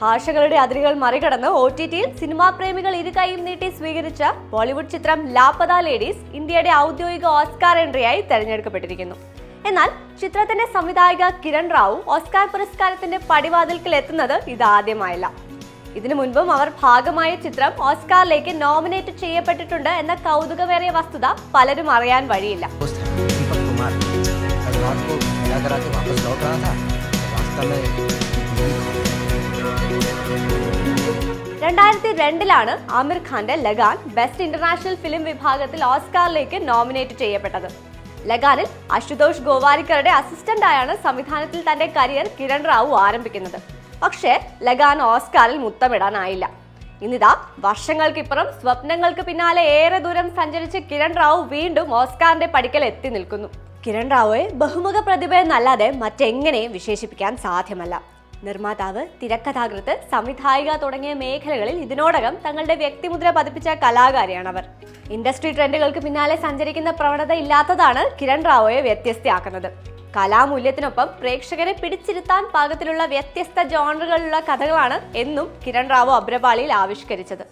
ഭാഷകളുടെ അതിരുകൾ മറികടന്ന് ഒ ടി ടിയിൽ സിനിമാ പ്രേമികൾ ഇരുകൈയും നീട്ടി സ്വീകരിച്ച ബോളിവുഡ് ചിത്രം ലാപ്പത ലേഡീസ് ഇന്ത്യയുടെ ഔദ്യോഗിക ഓസ്കാർ എൻട്രിയായി തെരഞ്ഞെടുക്കപ്പെട്ടിരിക്കുന്നു. എന്നാൽ ചിത്രത്തിന്റെ സംവിധായക കിരൺ റാവു ഓസ്കാർ പുരസ്കാരത്തിന്റെ പടിവാതിൽക്കൽ എത്തുന്നത് ഇതാദ്യമായല്ല. ഇതിനു മുൻപും അവർ ഭാഗമായ ചിത്രം ഓസ്കാറിലേക്ക് നോമിനേറ്റ് ചെയ്യപ്പെട്ടിട്ടുണ്ട് എന്ന കൗതുകമേറിയ വസ്തുത പലരും അറിയാൻ വഴിയില്ല. രണ്ടായിരത്തി രണ്ടിലാണ് ആമിർ ഖാന്റെ ലഗാൻ ബെസ്റ്റ് ഇന്റർനാഷണൽ ഫിലിം വിഭാഗത്തിൽ ഓസ്കാറിലേക്ക് നോമിനേറ്റ് ചെയ്യപ്പെട്ടത്. ലഗാനിൽ അശുതോഷ് ഗോവാരിക്കറുടെ അസിസ്റ്റന്റായാണ് സംവിധാനത്തിൽ തന്റെ കരിയർ കിരൺ റാവു ആരംഭിക്കുന്നത്. പക്ഷേ ലഗാൻ ഓസ്കാറിൽ മുത്തമിടാനായില്ല. ഇന്നിതാ വർഷങ്ങൾക്കിപ്പുറം സ്വപ്നങ്ങൾക്ക് പിന്നാലെ ഏറെ ദൂരം സഞ്ചരിച്ച് കിരൺ റാവു വീണ്ടും ഓസ്കാറിന്റെ പടിക്കൽ എത്തി നിൽക്കുന്നു. കിരൺ റാവുയെ ബഹുമുഖ പ്രതിഭയെന്നല്ലാതെ മറ്റെങ്ങനെയും വിശേഷിപ്പിക്കാൻ സാധ്യമല്ല. നിർമ്മാതാവ് തിരക്കഥാകൃത്ത് സംവിധായിക തുടങ്ങിയ മേഖലകളിൽ ഇതിനോടകം തങ്ങളുടെ വ്യക്തിമുദ്ര പതിപ്പിച്ച കലാകാരിയാണ് അവർ ഇൻഡസ്ട്രി ട്രെൻഡുകൾക്ക് പിന്നാലെ സഞ്ചരിക്കുന്ന പ്രവണത ഇല്ലാത്തതാണ് കിരൺ റാവോയെ വ്യത്യസ്തയാക്കുന്നത്. കലാമൂല്യത്തിനൊപ്പം പ്രേക്ഷകരെ പിടിച്ചിരുത്താൻ പാകത്തിലുള്ള വ്യത്യസ്ത ജോണറുകളിലുള്ള കഥകളാണ് എന്നും കിരൺ റാവു അബ്രപാളിയിൽ ആവിഷ്കരിച്ചത്.